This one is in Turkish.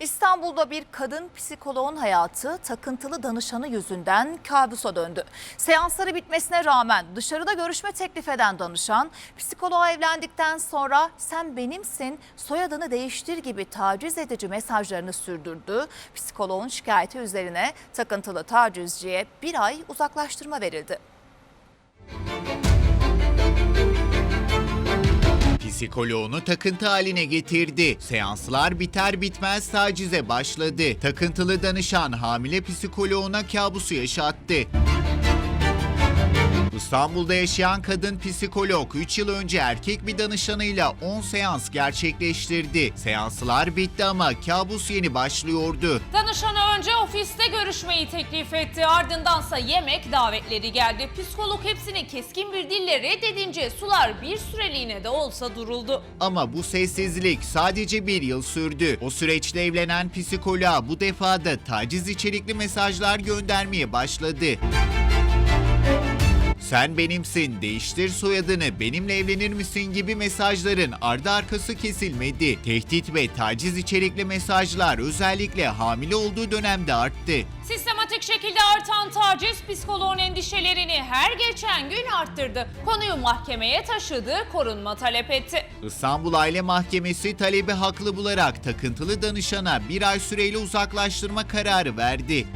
İstanbul'da bir kadın psikoloğun hayatı takıntılı danışanı yüzünden kabusa döndü. Seansları bitmesine rağmen dışarıda görüşme teklif eden danışan psikoloğa evlendikten sonra sen benimsin soyadını değiştir gibi taciz edici mesajlarını sürdürdü. Psikoloğun şikayeti üzerine takıntılı tacizciye bir ay uzaklaştırma verildi. Psikoloğunu takıntı haline getirdi. Seanslar biter bitmez tacize başladı. Takıntılı danışan hamile psikoloğuna kabusu yaşattı. İstanbul'da yaşayan kadın psikolog 3 yıl önce erkek bir danışanıyla 10 seans gerçekleştirdi. Seanslar bitti ama kabus yeni başlıyordu. Danışanı önce ofiste görüşmeyi teklif etti. Ardındansa yemek davetleri geldi. Psikolog hepsini keskin bir dille reddedince sular bir süreliğine de olsa duruldu. Ama bu sessizlik sadece bir yıl sürdü. O süreçte evlenen psikoloğa bu defa da taciz içerikli mesajlar göndermeye başladı. Sen benimsin, değiştir soyadını, benimle evlenir misin gibi mesajların ardı arkası kesilmedi. Tehdit ve taciz içerikli mesajlar özellikle hamile olduğu dönemde arttı. Sistematik şekilde artan taciz psikoloğun endişelerini her geçen gün arttırdı. Konuyu mahkemeye taşıdı, korunma talep etti. İstanbul Aile Mahkemesi talebi haklı bularak takıntılı danışana bir ay süreyle uzaklaştırma kararı verdi.